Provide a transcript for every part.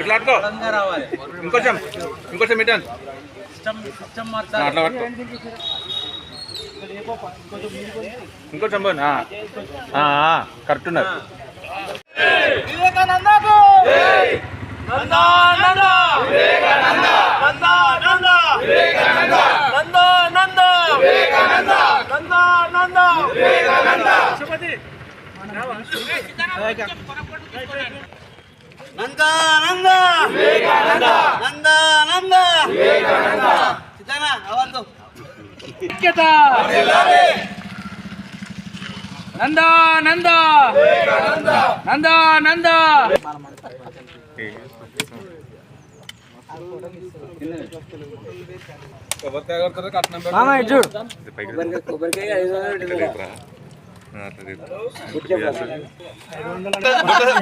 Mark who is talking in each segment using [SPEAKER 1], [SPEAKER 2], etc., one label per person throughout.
[SPEAKER 1] ఇట్లా పట్టుకో ఇంకొంచెం ఇంకొంచెం ఇటాను అట్లా ఇంకొంచెం పోను. కరెక్ట్ ఉన్నారు
[SPEAKER 2] వివేకానందకు నంద నంద వివేకానంద! నంద నంద వివేకానంద! నంద నంద వివేకానంద! నంద నంద వివేకానంద! నంద నంద వివేకానంద నంద నంద సిద్ధనా అవంతు
[SPEAKER 3] నంద నంద నంద
[SPEAKER 1] కొబ్బరికాయ కొడతారు కట్నం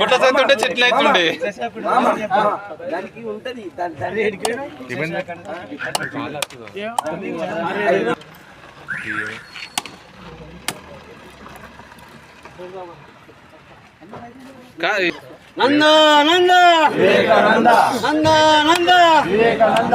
[SPEAKER 1] బుట్ట సంత ఉంటే చెట్లు అవుతుండే
[SPEAKER 2] నంద నంద నంద నంద వివేకానంద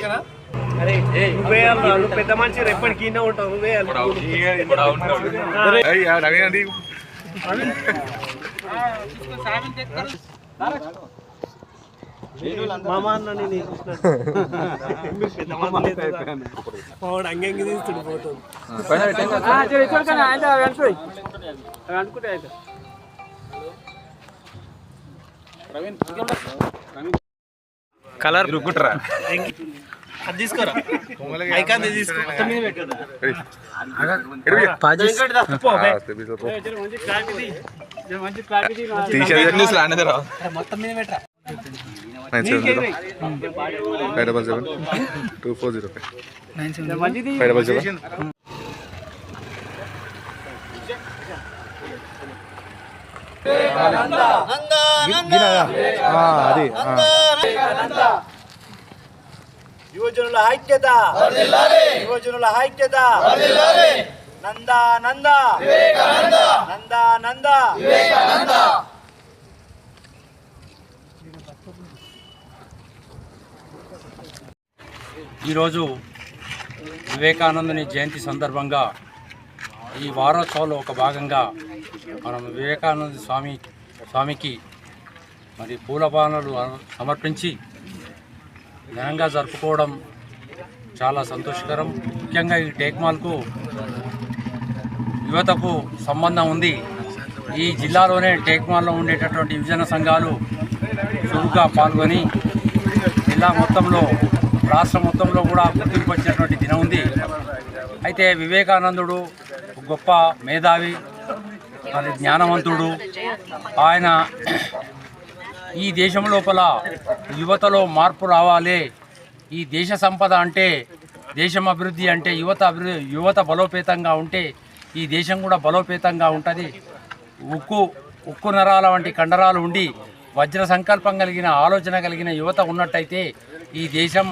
[SPEAKER 2] ఇదానా
[SPEAKER 1] డాక్టరేట్ పెద్ద మనిషి ఎప్పటికీ కింద ఉంటావు నువ్వే
[SPEAKER 2] అంగంగి తీస్తుడు పోతుంది
[SPEAKER 1] కలర్ రుక్కుట్రా
[SPEAKER 2] అది తీసుకోరా? ఐకాన్ తీసుకో.
[SPEAKER 3] మంచి క్లారిటీ
[SPEAKER 1] న్యూస్ లాంటిది రా
[SPEAKER 3] మొత్తం మీద పెట్టరా?
[SPEAKER 1] Nine seven zero. Five double seven two four zero. Five five double seven
[SPEAKER 2] నంద నంద
[SPEAKER 1] అది
[SPEAKER 2] యువజనుల ఐక్యత యువజనుల ఐక్యత నంద నంద నంద నంద
[SPEAKER 3] ఈరోజు వివేకానందుని జయంతి సందర్భంగా ఈ వారోత్సవంలో ఒక భాగంగా మనం వివేకానంద స్వామి స్వామికి మరి పూలపానలు సమర్పించి ఘనంగా జరుపుకోవడం చాలా సంతోషకరం. ముఖ్యంగా ఈ టేక్మాల్కు యువతకు సంబంధం ఉంది. ఈ జిల్లాలోనే టేక్మాల్లో ఉండేటటువంటి యువజన సంఘాలు చురుగ్గా పాల్గొని జిల్లా మొత్తంలో రాష్ట్ర మొత్తంలో కూడా గుర్తింపు వచ్చినటువంటి దినం ఉంది. అయితే వివేకానందుడు గొప్ప మేధావి మరి జ్ఞానవంతుడు. ఆయన ఈ దేశం లోపల యువతలో మార్పు రావాలి. ఈ దేశ సంపద అంటే దేశం అభివృద్ధి అంటే యువత అభివృద్ధి యువత బలోపేతంగా ఉంటే ఈ దేశం కూడా బలోపేతంగా ఉంటుంది. ఉక్కు ఉక్కు నరాల వంటి కండరాలు ఉండి వజ్ర సంకల్పం కలిగిన ఆలోచన కలిగిన యువత ఉన్నట్టయితే ఈ దేశం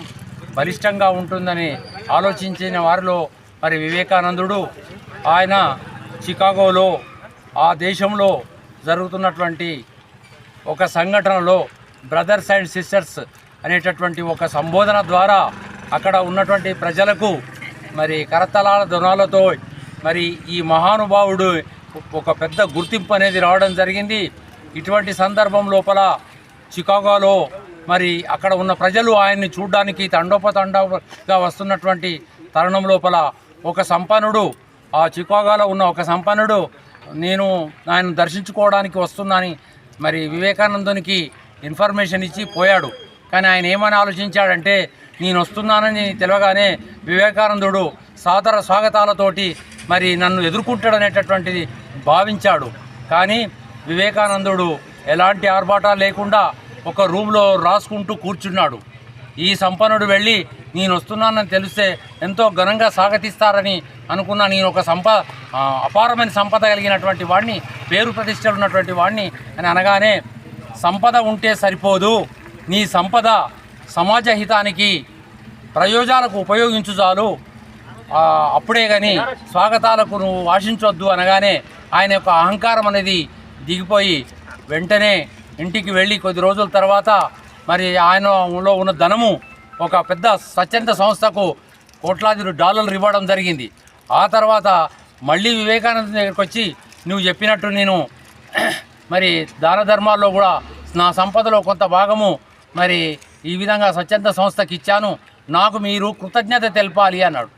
[SPEAKER 3] బలిష్టంగా ఉంటుందని ఆలోచించిన వారిలో మరి వివేకానందుడు ఆయన చికాగోలో ఆ దేశంలో జరుగుతున్నటువంటి ఒక సంఘటనలో బ్రదర్స్ అండ్ సిస్టర్స్ అనేటటువంటి ఒక సంబోధన ద్వారా అక్కడ ఉన్నటువంటి ప్రజలకు మరి కరతలాల ధనాలతో మరి ఈ మహానుభావుడు ఒక పెద్ద గుర్తింపు అనేది రావడం జరిగింది. ఇటువంటి సందర్భం లోపల చికాగోలో మరి అక్కడ ఉన్న ప్రజలు ఆయన్ని చూడడానికి తండోపతండగా వస్తున్నటువంటి తరుణం లోపల ఒక సంపన్నుడు ఆ చికాగోలో ఉన్న ఒక సంపన్నుడు నేను ఆయన దర్శించుకోవడానికి వస్తున్నానని మరి వివేకానందునికి ఇన్ఫర్మేషన్ ఇచ్చి పోయాడు. కానీ ఆయన ఏమని ఆలోచించాడంటే నేను వస్తున్నానని తెలవగానే వివేకానందుడు సాదర స్వాగతాలతోటి మరి నన్ను ఎదుర్కొంటాడనేటటువంటిది భావించాడు. కానీ వివేకానందుడు ఎలాంటి ఆర్భాటాలు లేకుండా ఒక రూమ్లో రాసుకుంటూ కూర్చున్నాడు. ఈ సంపన్నుడు వెళ్ళి నేను వస్తున్నానని తెలిస్తే ఎంతో ఘనంగా స్వాగతిస్తారని అనుకున్న నేను ఒక సంప అపారమైన సంపద కలిగినటువంటి వాడిని పేరు ప్రతిష్టలు ఉన్నటువంటి వాడిని అని అనగానే సంపద ఉంటే సరిపోదు. నీ సంపద సమాజ హితానికి ప్రయోజనాలకు ఉపయోగించు చాలు. అప్పుడే కానీ స్వాగతాలకు నువ్వు ఆశించవద్దు అనగానే ఆయన యొక్క అహంకారం అనేది దిగిపోయి వెంటనే ఇంటికి వెళ్ళి కొద్ది రోజుల తర్వాత మరి ఆయనలో ఉన్న ధనము ఒక పెద్ద స్వచ్ఛంద సంస్థకు కోట్లాది డాలర్లు ఇవ్వడం జరిగింది. ఆ తర్వాత మళ్ళీ వివేకానంద దగ్గరికి వచ్చి నువ్వు చెప్పినట్టు నేను మరి దాన ధర్మాల్లో కూడా నా సంపదలో కొంత భాగము మరి ఈ విధంగా స్వచ్ఛంద సంస్థకి ఇచ్చాను. నాకు మీరు కృతజ్ఞత తెలపాలి అన్నాడు.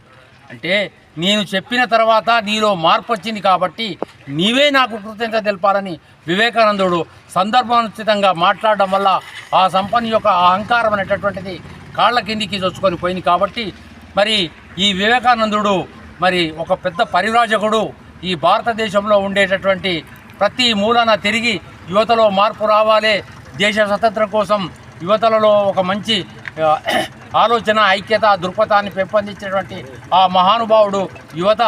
[SPEAKER 3] అంటే నేను చెప్పిన తర్వాత నీలో మార్పు వచ్చింది కాబట్టి నీవే నాకు కృతజ్ఞత తెలపాలని వివేకానందుడు సందర్భానుచితంగా మాట్లాడడం వల్ల ఆ సంపన్న యొక్క అహంకారం అనేటటువంటిది కాళ్ళ కిందికి చొచ్చుకొని పోయింది కాబట్టి మరి ఈ వివేకానందుడు మరి ఒక పెద్ద పరివ్రాజకుడు ఈ భారతదేశంలో ఉండేటటువంటి ప్రతి మూలన తిరిగి యువతలో మార్పు రావాలి దేశ స్వతంత్రం కోసం యువతలలో ఒక మంచి ఆలోచన ఐక్యత దృక్పథాన్ని పెంపొందించినటువంటి ఆ మహానుభావుడు యువత.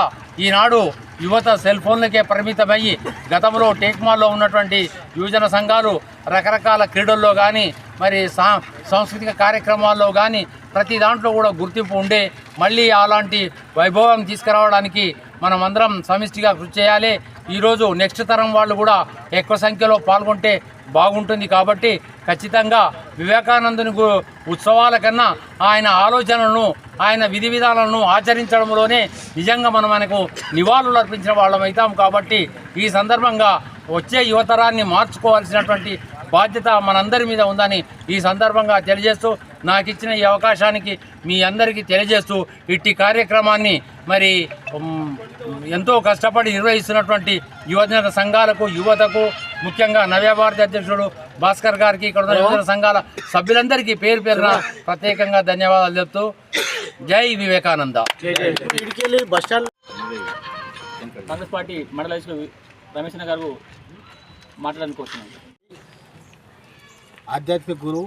[SPEAKER 3] ఈనాడు యువత సెల్ ఫోన్లకే పరిమితమయ్యి గతంలో టేక్మాల్లో ఉన్నటువంటి యువజన సంఘాలు రకరకాల క్రీడల్లో కానీ మరి సా సాంస్కృతిక కార్యక్రమాల్లో కానీ ప్రతి దాంట్లో కూడా గుర్తింపు ఉండే మళ్ళీ అలాంటి వైభవం తీసుకురావడానికి మనం అందరం సమిష్టిగా కృషి చేయాలి. ఈరోజు నెక్స్ట్ తరం వాళ్ళు కూడా ఎక్కువ సంఖ్యలో పాల్గొంటే బాగుంటుంది కాబట్టి ఖచ్చితంగా వివేకానందుని ఉత్సవాల కన్నా ఆయన ఆలోచనలను ఆయన విధి విధానాలను ఆచరించడంలోనే నిజంగా మనం మనకు నివాళులు అర్పించిన వాళ్ళం అవుతాం కాబట్టి ఈ సందర్భంగా వచ్చే యువతరాన్ని మార్చుకోవాల్సినటువంటి బాధ్యత మనందరి మీద ఉందని ఈ సందర్భంగా తెలియజేస్తూ నాకు ఇచ్చిన ఈ అవకాశానికి మీ అందరికీ తెలియజేస్తూ ఇట్టి కార్యక్రమాన్ని మరి ఎంతో కష్టపడి నిర్వహిస్తున్నటువంటి యువజన సంఘాలకు యువతకు ముఖ్యంగా నవ్య భారతి అధ్యక్షుడు భాస్కర్ గారికి ఇక్కడ ఉన్న యువజన సంఘాల సభ్యులందరికీ పేరు పేరున ప్రత్యేకంగా ధన్యవాదాలు చెప్తూ జై వివేకానంద.
[SPEAKER 4] ఇడికెళ్ళి బస్ స్టాండ్
[SPEAKER 5] కాంగ్రెస్ పార్టీ మండల రమేష్ గారు మాట్లాడడానికి వస్తున్నాను
[SPEAKER 6] ఆధ్యాత్మిక గురువు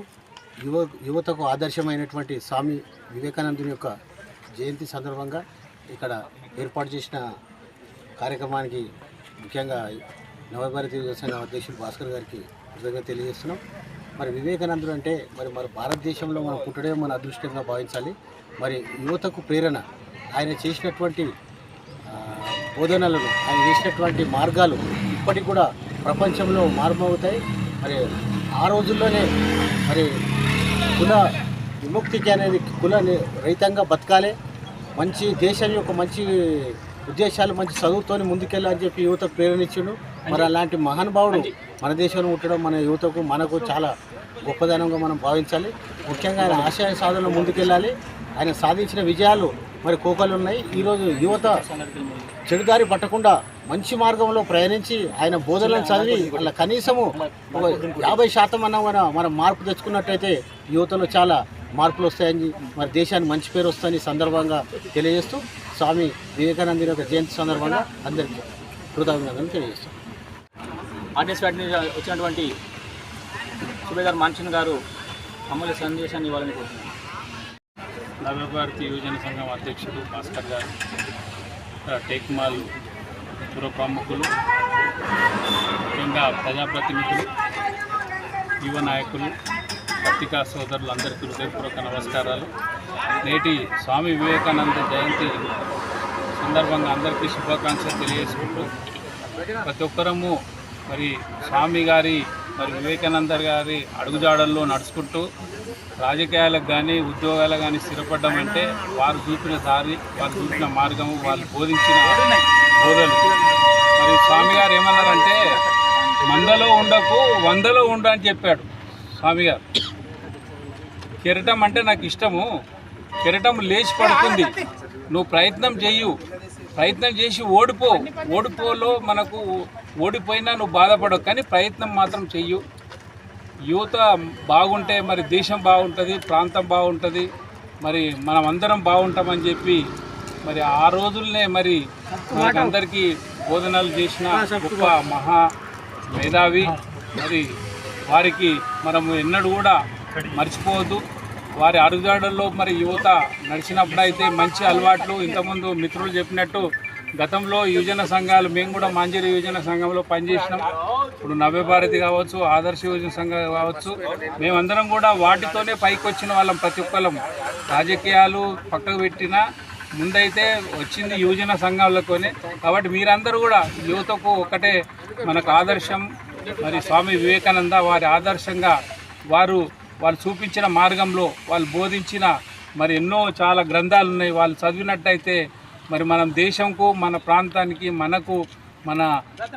[SPEAKER 6] యువ యువతకు ఆదర్శమైనటువంటి స్వామి వివేకానందుని యొక్క జయంతి సందర్భంగా ఇక్కడ ఏర్పాటు చేసిన కార్యక్రమానికి ముఖ్యంగా నవభారతీయ వ్యవసాయ అధ్యక్షుడు భాస్కర్ గారికి కృతజ్ఞత తెలియజేస్తున్నాం. మరి వివేకానందుడు అంటే మరి మన భారతదేశంలో మనం పుట్టడే మన అదృష్టంగా భావించాలి. మరి యువతకు ప్రేరణ ఆయన చేసినటువంటి బోధనలను ఆయన చేసినటువంటి మార్గాలు ఇప్పటికి కూడా ప్రపంచంలో మార్మవుతాయి. మరి ఆ రోజుల్లోనే మరి కుల విముక్తికి అనేది కుల ని- రహితంగా బతకాలి. మంచి దేశం యొక్క మంచి ఉద్దేశాలు మంచి చదువుతోని ముందుకెళ్ళాలని చెప్పి యువతకు ప్రేరణ ఇచ్చిండు మరి అలాంటి మహానుభావుడు మన దేశంలో ఉండడం మన యువతకు మనకు చాలా గొప్పదనంగా మనం భావించాలి. ముఖ్యంగా ఆయన ఆశయ సాధనలో ముందుకెళ్ళాలి. ఆయన సాధించిన విజయాలు మరి కోకలు ఉన్నాయి. ఈరోజు యువత చెడుదారి పట్టకుండా మంచి మార్గంలో ప్రయాణించి ఆయన బోధనలను చదివి వాళ్ళ కనీసము ఒక యాభై శాతం అన్న మన మనం మార్పు తెచ్చుకున్నట్టయితే యువతలో చాలా మార్పులు వస్తాయని మరి దేశానికి మంచి పేరు వస్తాయని సందర్భంగా తెలియజేస్తూ స్వామి వివేకానంద యొక్క జయంతి సందర్భంగా అందరికీ కృతజ్ఞతలు తెలియజేస్తాం
[SPEAKER 5] ఆర్టీఎస్ పార్టీ నుంచి వచ్చినటువంటి సుబేదార్ మాన్షన్ గారు అమలు సందేశాన్ని ఇవ్వాలని కోరుతున్నాను.
[SPEAKER 7] నవభారతి యువజన సంఘం అధ్యక్షుడు భాస్కర్ గారు ఆ, టేక్మాల్ పుర ప్రముఖులు ముఖ్యంగా ప్రజాప్రతినిధులు యువ నాయకులు పత్రికా సోదరులు అందరికీ హృదయపూర్వక నమస్కారాలు. నేటి స్వామి వివేకానంద జయంతి సందర్భంగా అందరికీ శుభాకాంక్షలు తెలియజేసుకుంటూ ప్రతి ఒక్కరము మరి స్వామి గారి మరి వివేకానంద గారి అడుగుజాడల్లో నడుచుకుంటూ రాజకీయాలకు కానీ ఉద్యోగాలకు కానీ స్థిరపడడం అంటే వారు చూపిన దారి వారు చూపిన మార్గము వాళ్ళు బోధించిన బోధలు. మరి స్వామి గారు ఏమన్నారంటే మందలో ఉండకు వందలో ఉండు అని చెప్పాడు స్వామి గారు. కెరటం అంటే నాకు ఇష్టము. కెరటం లేచి పడుతుంది నువ్వు ప్రయత్నం చెయ్యు. ప్రయత్నం చేసి ఓడిపో. ఓడిపోలో మనకు ఓడిపోయినా నువ్వు బాధపడవు. కానీ ప్రయత్నం మాత్రం చెయ్యు. యువత బాగుంటే మరి దేశం బాగుంటుంది ప్రాంతం బాగుంటుంది. మరి మనం అందరం బాగుంటామని చెప్పి మరి ఆ రోజుల్నే మరి మనకందరికీ బోధనలు చేసిన గొప్ప మహా మేధావి. మరి వారికి మనము ఎన్నడూ కూడా మర్చిపోవద్దు. వారి అడుగుజాడల్లో మరి యువత నడిచినప్పుడైతే మంచి అలవాట్లు ఇంతకుముందు మిత్రులు చెప్పినట్టు గతంలో యువజన సంఘాలు మేము కూడా మాంజరి యువజన సంఘంలో పనిచేసినాం. ఇప్పుడు నవ్యభారతి కావచ్చు ఆదర్శ యువజన సంఘం కావచ్చు మేమందరం కూడా వాటితోనే పైకి వచ్చిన వాళ్ళం ప్రతి ఒక్కళ్ళం. రాజకీయాలు పక్కకు పెట్టినా ముందైతే వచ్చింది యువజన సంఘాలతోనే. కాబట్టి మీరందరూ కూడా యువతకు ఒకటే మనకు ఆదర్శం. మరి స్వామి వివేకానంద వారి ఆదర్శంగా వారు వాళ్ళు చూపించిన మార్గంలో వాళ్ళు బోధించిన మరి ఎన్నో చాలా గ్రంథాలు ఉన్నాయి. వాళ్ళు చదివినట్టయితే మరి మనం దేశంకు మన ప్రాంతానికి మనకు మన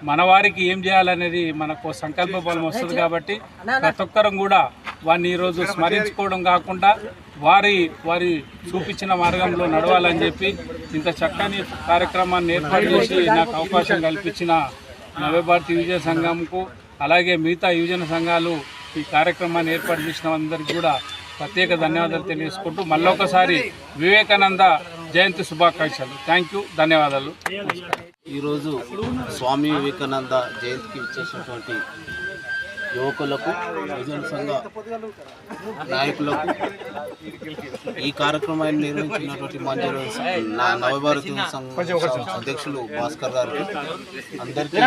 [SPEAKER 7] మన వారికి ఏం చేయాలనేది మనకు సంకల్ప బలం వస్తుంది కాబట్టి ప్రతి ఒక్కరం కూడా వారిని ఈరోజు స్మరించుకోవడం కాకుండా వారి వారి చూపించిన మార్గంలో నడవాలని చెప్పి ఇంత చక్కని కార్యక్రమాన్ని ఏర్పాటు చేసి నాకు అవకాశం కల్పించిన నవభారతి యువజన సంఘంకు అలాగే మిగతా యువజన సంఘాలు ఈ కార్యక్రమాన్ని ఏర్పాటు చేసిన అందరికీ కూడా ప్రత్యేక ధన్యవాదాలు తెలియజేసుకుంటూ మళ్ళొకసారి వివేకానంద జయంతి శుభాకాంక్షలు. థ్యాంక్ యూ ధన్యవాదాలు.
[SPEAKER 8] ఈరోజు స్వామి వివేకానంద జయంతికి ఇచ్చేసినటువంటి యువకులకు యువజన సంఘ నాయకులకు ఈ కార్యక్రమాన్ని నిర్వహించినటువంటి మంజూరు నా నవభారత అధ్యక్షులు భాస్కర్ గారికి అందరికీ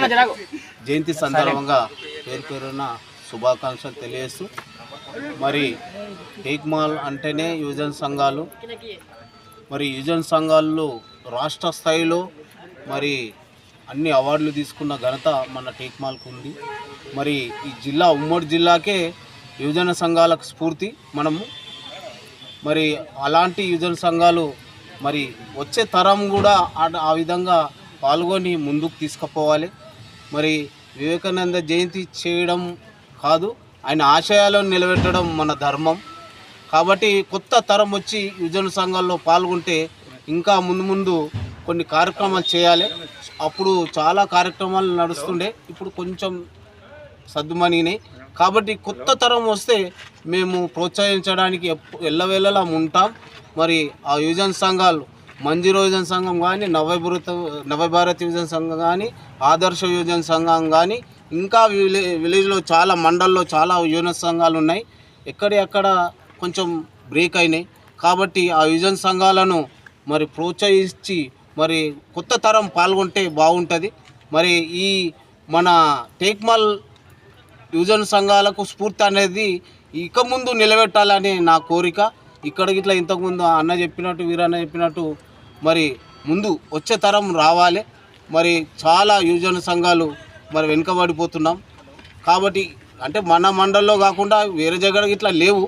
[SPEAKER 8] జయంతి సందర్భంగా పేరు పేరున శుభాకాంక్షలు తెలియజేస్తూ మరి టేక్మాల్ అంటేనే యువజన సంఘాలు. మరి యువజన సంఘాల్లో రాష్ట్ర స్థాయిలో మరి అన్ని అవార్డులు తీసుకున్న ఘనత మన టేక్మాల్కు ఉంది. మరి ఈ జిల్లా ఉమ్మడి జిల్లాకే యువజన సంఘాలకు స్ఫూర్తి మనము. మరి అలాంటి యువజన సంఘాలు మరి వచ్చే తరం కూడా ఆ- ఆ విధంగా పాల్గొని ముందుకు తీసుకుపోవాలి. మరి వివేకానంద జయంతి చేయడం కాదు ఆయన ఆశయాలను నిలబెట్టడం మన ధర్మం. కాబట్టి కొత్త తరం వచ్చి యువజన సంఘాల్లో పాల్గొంటే ఇంకా ముందు ముందు కొన్ని కార్యక్రమాలు చేయాలి. అప్పుడు చాలా కార్యక్రమాలు నడుస్తుండే. ఇప్పుడు కొంచెం సర్దుమణినాయి కాబట్టి కొత్త తరం వస్తే మేము ప్రోత్సహించడానికి ఎల్లవేళలా ఉంటాం. మరి ఆ యువజన సంఘాలు మంజీరో యువజన సంఘం కానీ నవభారత నవభారత యువజన సంఘం కానీ ఆదర్శ యువజన సంఘం కానీ ఇంకా విలే విలేజ్లో చాలా మండల్లో చాలా యువజన సంఘాలు ఉన్నాయి. ఎక్కడెక్కడ కొంచెం బ్రేక్ అయినాయి. కాబట్టి ఆ యువజన సంఘాలను మరి ప్రోత్సహించి మరి కొత్త తరం పాల్గొంటే బాగుంటుంది. మరి ఈ మన టేక్మల్ యువజన సంఘాలకు స్ఫూర్తి అనేది ఇక ముందు నిలబెట్టాలని నా కోరిక. ఇక్కడ ఇట్లా ఇంతకుముందు అన్న చెప్పినట్టు వీరన్న చెప్పినట్టు మరి ముందు వచ్చే తరం రావాలి. మరి చాలా యువజన సంఘాలు మరి వెనుకబడిపోతున్నాం. కాబట్టి అంటే మన మండల్లో కాకుండా వేరే జగడ ఇట్లా లేవు.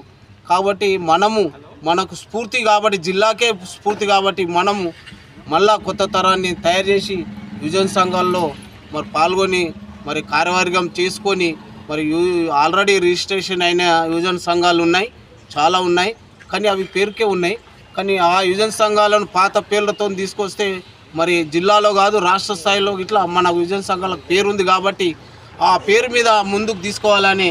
[SPEAKER 8] కాబట్టి మనము మనకు స్ఫూర్తి కాబట్టి జిల్లాకే స్ఫూర్తి కాబట్టి మనము మళ్ళా కొత్త తరాన్ని తయారు చేసి యువజన సంఘాల్లో మరి పాల్గొని మరి కార్యవర్గం చేసుకొని మరి యూ ఆల్రెడీ రిజిస్ట్రేషన్ అయిన యువజన సంఘాలు ఉన్నాయి. చాలా ఉన్నాయి. కానీ అవి పేరుకే ఉన్నాయి. కానీ ఆ యువజన సంఘాలను పాత పేర్లతో తీసుకొస్తే మరి జిల్లాలో కాదు రాష్ట్ర స్థాయిలో ఇట్లా మన యువజన సంఘాలకు పేరుంది కాబట్టి ఆ పేరు మీద ముందుకు తీసుకోవాలని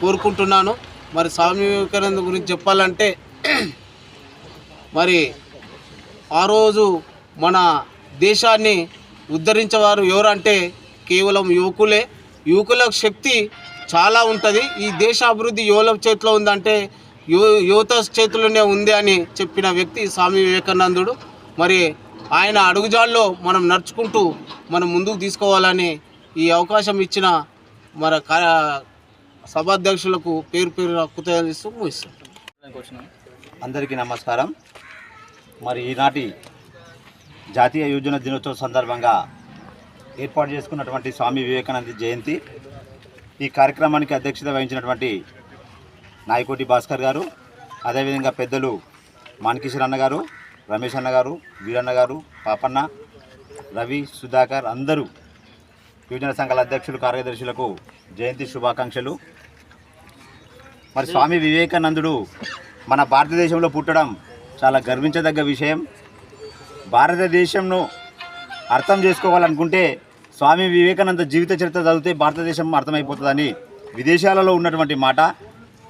[SPEAKER 8] కోరుకుంటున్నాను. మరి స్వామి వివేకానంద గురించి చెప్పాలంటే మరి ఆ రోజు మన దేశాన్ని ఉద్ధరించేవారు ఎవరంటే కేవలం యువకులే. యువకుల శక్తి చాలా ఉంటుంది. ఈ దేశ అభివృద్ధి యువల చేతిలో ఉందంటే యువ యువత చేతిలోనే ఉంది అని చెప్పిన వ్యక్తి స్వామి వివేకానందుడు. మరి ఆయన అడుగుజాల్లో మనం నడుచుకుంటూ మనం ముందుకు తీసుకోవాలని ఈ అవకాశం ఇచ్చిన మన సభాధ్యక్షులకు పేరు పేరు కృతజ్ఞతలు ముగిస్తాం
[SPEAKER 9] అందరికీ నమస్కారం. మరి ఈనాటి జాతీయ యువజన దినోత్సవం సందర్భంగా ఏర్పాటు చేసుకున్నటువంటి స్వామి వివేకానంద జయంతి ఈ కార్యక్రమానికి అధ్యక్షత వహించినటువంటి నాయకోటి భాస్కర్ గారు అదేవిధంగా పెద్దలు మాన్కిషోర్ అన్న గారు రమేష్ అన్న గారు వీరన్న గారు పాపన్న రవి సుధాకర్ అందరూ యువజన సంఘాల అధ్యక్షులు కార్యదర్శులకు జయంతి శుభాకాంక్షలు. మరి స్వామి వివేకానందుడు మన భారతదేశంలో పుట్టడం చాలా గర్వించదగ్గ విషయం. భారతదేశంను అర్థం చేసుకోవాలనుకుంటే స్వామి వివేకానంద జీవిత చరిత్ర చదివితే భారతదేశం అర్థమైపోతుందని విదేశాలలో ఉన్నటువంటి మాట.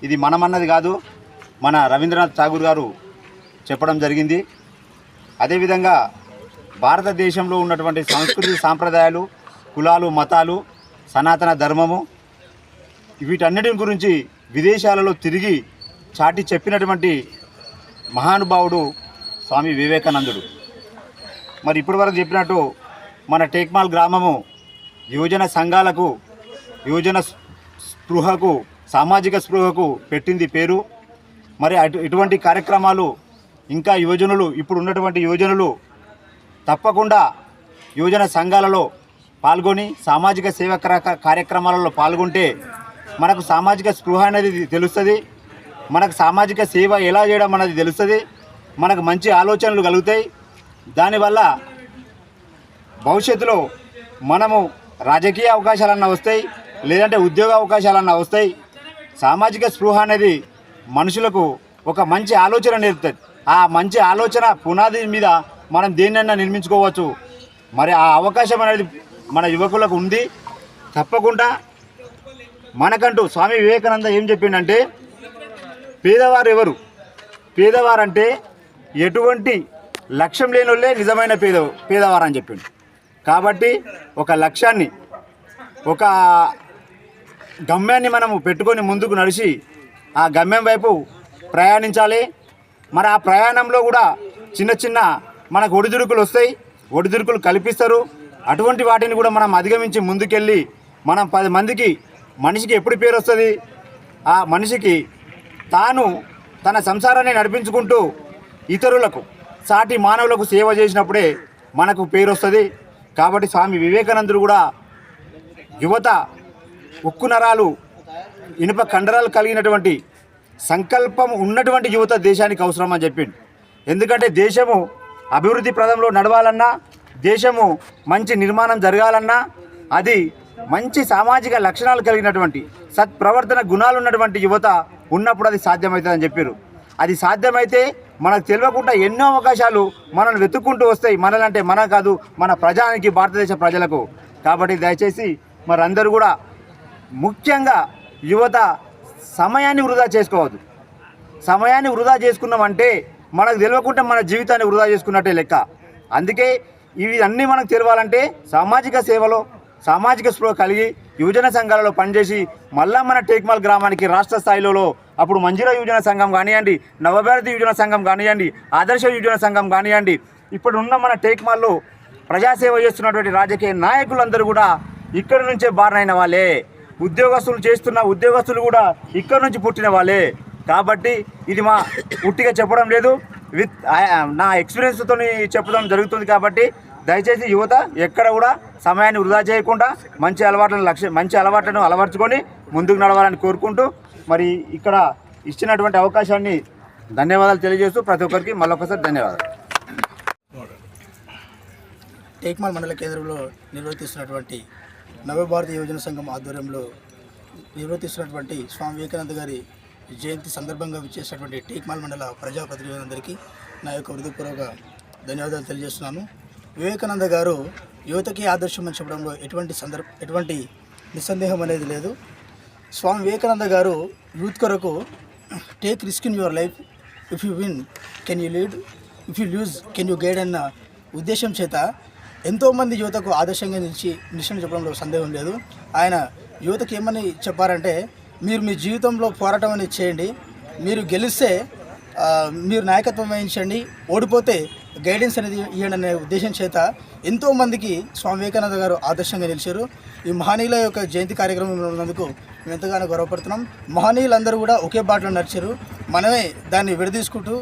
[SPEAKER 9] ఇది మనమన్నది కాదు మన రవీంద్రనాథ్ ఠాగూర్ గారు చెప్పడం జరిగింది. అదేవిధంగా భారతదేశంలో ఉన్నటువంటి సంస్కృతి సాంప్రదాయాలు కులాలు మతాలు సనాతన ధర్మము వీటన్నిటి గురించి విదేశాలలో తిరిగి చాటి చెప్పినటువంటి మహానుభావుడు స్వామి వివేకానందుడు. మరి ఇప్పటి వరకు చెప్పినట్టు మన టేక్మాల్ గ్రామము యువజన సంఘాలకు యువజన స్పృహకు సామాజిక స్పృహకు పెట్టింది పేరు. మరి అటు ఇటువంటి కార్యక్రమాలు ఇంకా యువజనులు ఇప్పుడు ఉన్నటువంటి యువజనులు తప్పకుండా యువజన సంఘాలలో పాల్గొని సామాజిక సేవ కార్యక్రమాలలో పాల్గొంటే మనకు సామాజిక స్పృహ అనేది తెలుస్తుంది. మనకు సామాజిక సేవ ఎలా చేయడం అనేది తెలుస్తుంది. మనకు మంచి ఆలోచనలు కలుగుతాయి. దానివల్ల భవిష్యత్తులో మనము రాజకీయ అవకాశాలన్నా వస్తాయి లేదంటే ఉద్యోగ అవకాశాలన్నా వస్తాయి. సామాజిక స్పృహ అనేది మనుషులకు ఒక మంచి ఆలోచన నేర్పుతుంది. ఆ మంచి ఆలోచన పునాది మీద మనం దేన్నైనా నిర్మించుకోవచ్చు. మరి ఆ అవకాశం అనేది మన యువకులకు ఉంది. తప్పకుండా మనకంటూ స్వామి వివేకానంద ఏం చెప్పిండంటే పేదవారు ఎవరు? పేదవారంటే ఎటువంటి లక్ష్యం లేని వాళ్ళే నిజమైన పేద పేదవారు అని చెప్పిండు. కాబట్టి ఒక లక్ష్యాన్ని ఒక గమ్యాన్ని మనము పెట్టుకొని ముందుకు నడిచి ఆ గమ్యం వైపు ప్రయాణించాలి. మరి ఆ ప్రయాణంలో కూడా చిన్న చిన్న మనకు ఒడిదుడుకులు వస్తాయి ఒడిదుడుకులు కల్పిస్తారు. అటువంటి వాటిని కూడా మనం అధిగమించి ముందుకెళ్ళి మనం పది మందికి మనిషికి ఎప్పుడు పేరు వస్తుంది? ఆ మనిషికి తాను తన సంసారాన్ని నడిపించుకుంటూ ఇతరులకు సాటి మానవులకు సేవ చేసినప్పుడే మనకు పేరు వస్తుంది. కాబట్టి స్వామి వివేకానందుడు కూడా యువత ఉక్కు నరాలు ఇనుప కండరాలు కలిగినటువంటి సంకల్పం ఉన్నటువంటి యువత దేశానికి అవసరం అని చెప్పిండు. ఎందుకంటే దేశము అభివృద్ధి ప్రదంలో నడవాలన్నా దేశము మంచి నిర్మాణం జరగాలన్నా అది మంచి సామాజిక లక్షణాలు కలిగినటువంటి సత్ప్రవర్తన గుణాలు ఉన్నటువంటి యువత ఉన్నప్పుడు అది సాధ్యమవుతుందని చెప్పారు అది సాధ్యమైతే మనకు తెలియకుండా ఎన్నో అవకాశాలు మనల్ని వెతుక్కుంటూ వస్తాయి. మనలంటే మన కాదు మన ప్రజానికి భారతదేశ ప్రజలకు. కాబట్టి దయచేసి మరందరూ కూడా ముఖ్యంగా యువత సమయాన్ని వృధా చేసుకోవద్దు. సమయాన్ని వృధా చేసుకున్నామంటే మనకు తెలియకుండా మన జీవితాన్ని వృధా చేసుకున్నట్టే లెక్క. అందుకే ఇవి అన్నీ మనకు తెలవాలంటే సామాజిక సేవలో సామాజిక స్పృహ కలిగి యువజన సంఘాలలో పనిచేసి మళ్ళా మన టేక్మాల్ గ్రామానికి రాష్ట్ర స్థాయిలో అప్పుడు మంజీరా యువజన సంఘం కానివ్వండి నవభారతి యువజన సంఘం కానివ్వండి ఆదర్శ యువజన సంఘం కానివ్వండి ఇప్పుడు ఉన్న మన టేక్మాల్లో ప్రజాసేవ చేస్తున్నటువంటి రాజకీయ నాయకులందరూ కూడా ఇక్కడి నుంచే బారినైన వాళ్ళే. ఉద్యోగస్తులు చేస్తున్న ఉద్యోగస్తులు కూడా ఇక్కడి నుంచి పుట్టిన వాళ్ళే. కాబట్టి ఇది మా ఉట్టిగా చెప్పడం లేదు. విత్ నా ఎక్స్పీరియన్స్తో చెప్పడం జరుగుతుంది కాబట్టి దయచేసి యువత ఎక్కడ కూడా సమయాన్ని వృధా చేయకుండా మంచి అలవాట్లను లక్ష్య మంచి అలవాట్లను అలవర్చుకొని ముందుకు నడవాలని కోరుకుంటూ మరి ఇక్కడ ఇచ్చినటువంటి అవకాశాన్ని ధన్యవాదాలు తెలియజేస్తూ ప్రతి ఒక్కరికి మళ్ళొకసారి ధన్యవాదాలు.
[SPEAKER 2] టేక్మాల్ మండల కేంద్రంలో నిర్వర్తిస్తున్నటువంటి నవభారత యువజన సంఘం ఆధ్వర్యంలో నిర్వర్తిస్తున్నటువంటి స్వామి వివేకానంద గారి జయంతి సందర్భంగా విచ్చేసినటువంటి టేక్మాల్ మండల ప్రజాప్రతినిధులందరికీ నా యొక్క హృదయపూర్వక ధన్యవాదాలు తెలియజేస్తున్నాను. వివేకానంద గారు యువతకి ఆదర్శం అని చెప్పడంలో ఎటువంటి సందర్భ ఎటువంటి నిస్సందేహం అనేది లేదు. స్వామి వివేకానంద గారు యూత్ కొరకు take risk in your life. If you win can you lead. If you lose can you guide అన్న ఉద్దేశం చేత ఎంతోమంది యువతకు ఆదర్శంగా నిలిచి నిలిచిన చెప్పడంలో సందేహం లేదు. ఆయన యువతకు ఏమని చెప్పారంటే మీరు మీ జీవితంలో పోరాటం అనేది చేయండి. మీరు గెలిస్తే మీరు నాయకత్వం వహించండి. ఓడిపోతే గైడెన్స్ అనేది ఇవ్వండి అనే ఉద్దేశం చేత ఎంతోమందికి స్వామి వివేకానంద గారు ఆదర్శంగా నిలిచారు. ఈ మహనీయుల యొక్క జయంతి కార్యక్రమం ఉన్నందుకు మేము ఎంతగానో గర్వపడుతున్నాం. మహనీయులందరూ కూడా ఒకే బాటలో నడిచారు. మనమే దాన్ని విడదీసుకుంటూ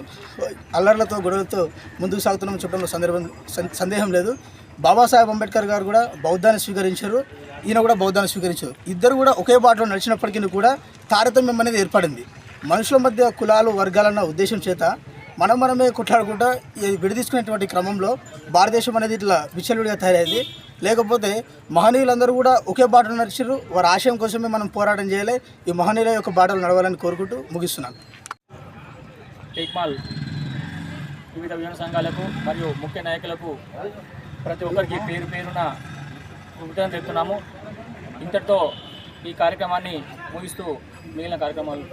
[SPEAKER 2] అల్లర్లతో గొడవలతో ముందుకు సాగుతున్నాం చెప్పడంలో సందర్భం సందేహం లేదు. బాబాసాహెబ్ అంబేద్కర్ గారు కూడా బౌద్ధాన్ని స్వీకరించారు. ఈయన కూడా బౌద్ధాన్ని స్వీకరించారు. ఇద్దరు కూడా ఒకే బాటలో నడిచినప్పటికీ కూడా తారతమ్యం అనేది ఏర్పడింది. మనుషుల మధ్య కులాలు వర్గాలన్న ఉద్దేశం చేత మనం మనమే కొట్లాడుకుంటా ఇది విడదీసుకునేటువంటి క్రమంలో భారతదేశం అనేది ఇట్లా విచ్చలుడిగా తయారైంది. లేకపోతే మహనీయులందరూ కూడా ఒకే బాటలో నడిచారు వారి ఆశయం కోసమే మనం పోరాటం చేయాలి. ఈ మహనీయుల యొక్క బాటలు నడవాలని కోరుకుంటూ ముగిస్తున్నాను.
[SPEAKER 5] వివిధ యువజన సంఘాలకు మరియు ముఖ్య నాయకులకు ప్రతి ఒక్కరికి పేరు పేరున కృతజ్ఞతలు చెప్తున్నాము. ఇంతటితో ఈ కార్యక్రమాన్ని ముగిస్తూ మిగిలిన కార్యక్రమాలు